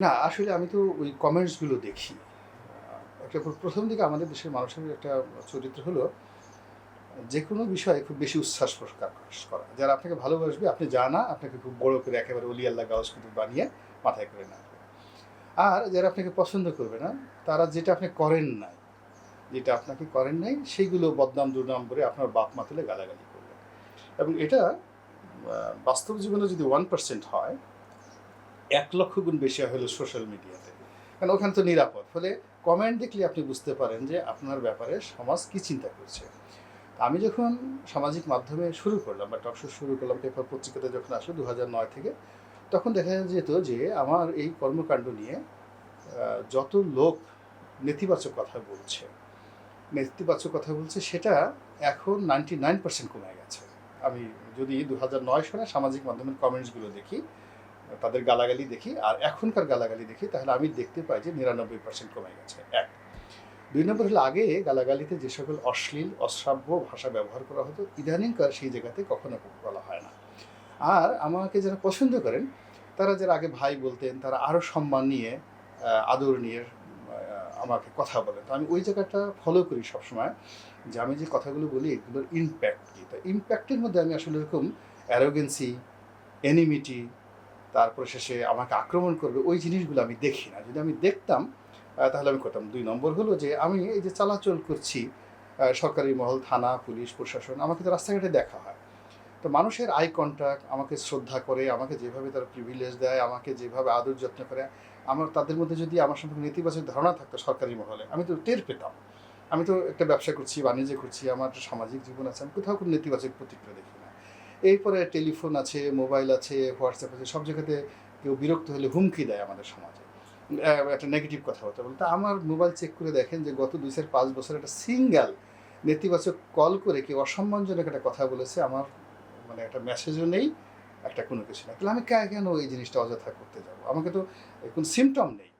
না, আসলে আমি তো ওই কমেন্টসগুলো দেখি। একটা প্র- প্রথম দিকে আমাদের দেশের মানুষের একটা চরিত্র হলো যে কোনো বিষয়ে খুব বেশি উচ্ছ্বাস প্রকাশ করা। যারা আপনাকে ভালোবাসবে, আপনি জানা, আপনাকে খুব বড় করে একেবারে অলি আল্লাহ গাউস কিন্তু বানিয়ে মাথায় করে না আর যারা আপনাকে পছন্দ করবে না, তারা যেটা আপনি করেন নাই, যেটা আপনাকে করেন নাই, সেইগুলো বদনাম দুর্নাম করে আপনার বাপ মা তুলে গালাগালি করবে। এবং এটা বাস্তব জীবনে যদি ওয়ান পার্সেন্ট হয় এক লক্ষ গুণ বেশি হলো সোশ্যাল মিডিয়াতে কারণ ওখানে তো নিরাপদ। ফলে কমেন্ট দেখলে আপনি বুঝতে পারেন যে আপনার ব্যাপারে সমাজ কি চিন্তা করছে। আমি যখন সামাজিক মাধ্যমে শুরু করলাম বা টকশো শুরু করলাম পেপার পত্রিকাতে যখন আসলো দু নয় থেকে, তখন দেখা যেত যে আমার এই কর্মকাণ্ড নিয়ে যত লোক নেতিবাচক কথা বলছে, নেতিবাচক কথা বলছে সেটা এখন নাইনটি নাইন পার্সেন্ট কমে গেছে। আমি যদি দু হাজার নয় সালে সামাজিক মাধ্যমের কমেন্টসগুলো দেখি তাদের গালাগালি দেখি, আর এখনকার গালাগালি দেখি, তাহলে আমি দেখতে পাই যে নিরানব্বই পার্সেন্ট কমে গেছে। এক। দুই নম্বর হলো আগে গালাগালিতে যে সকল অশ্লীল, অশ্রাব্য ভাষা ব্যবহার করা হতো, ইদানিংকার সেই জায়গাতে কখনো বলা হয় না। আর আমাকে যারা পছন্দ করেন, তারা যারা আগে ভাই বলতেন, তারা আরও সম্মান নিয়ে আদর নিয়ে আমাকে কথা বলেন। তো আমি ওই জায়গাটা ফলো করি সবসময়, যে আমি যে কথাগুলো বলি, এগুলোর ইম্প্যাক্ট কী? তো ইম্প্যাক্টের মধ্যে আমি আসলে এরকম অ্যারোগেন্সি এনিমিটি তারপরে শেষে আমাকে আক্রমণ করবে, ওই জিনিসগুলো আমি দেখি না। যদি আমি দেখতাম তাহলে আমি করতাম। দুই নম্বর হলো যে, আমি এই যে চলাচল করছি সরকারি মহল, থানা, পুলিশ, প্রশাসন, আমাকে তো রাস্তাঘাটে দেখা হয়। তো মানুষের আই কন্ট্যাক্ট আমাকে শ্রদ্ধা করে, আমাকে যেভাবে তারা প্রিভিলেজ দেয়, আমাকে যেভাবে আদর যত্ন করে, আমার, তাদের মধ্যে যদি আমার সম্পর্কে নেতিবাচক ধারণা থাকতো সরকারি মহলে, আমি তো টের পেতাম। আমি তো একটা ব্যবসা করছি, বাণিজ্য করছি, আমার সামাজিক জীবন আছে, আমি কোথাও কোনো নেতিবাচক প্রতিক্রিয়া দেখি এরপরে টেলিফোন আছে, মোবাইল আছে, হোয়াটসঅ্যাপ আছে, সব জায়গাতে কেউ বিরক্ত হলে হুমকি দেয় আমাদের সমাজে। একটা নেগেটিভ কথা বলতে বলতে। আমার মোবাইল চেক করে দেখেন যে গত দুই চার পাঁচ বছর একটা সিঙ্গেল নেতিবাচক কল করে কেউ অসম্মানজনক একটা কথা বলেছে, আমার মানে একটা মেসেজও নেই, একটা কোনো কিছু নেই। তাহলে আমি কেন এই জিনিসটা অযথা করতে যাব? আমাকে তো কোনো সিমটম নেই।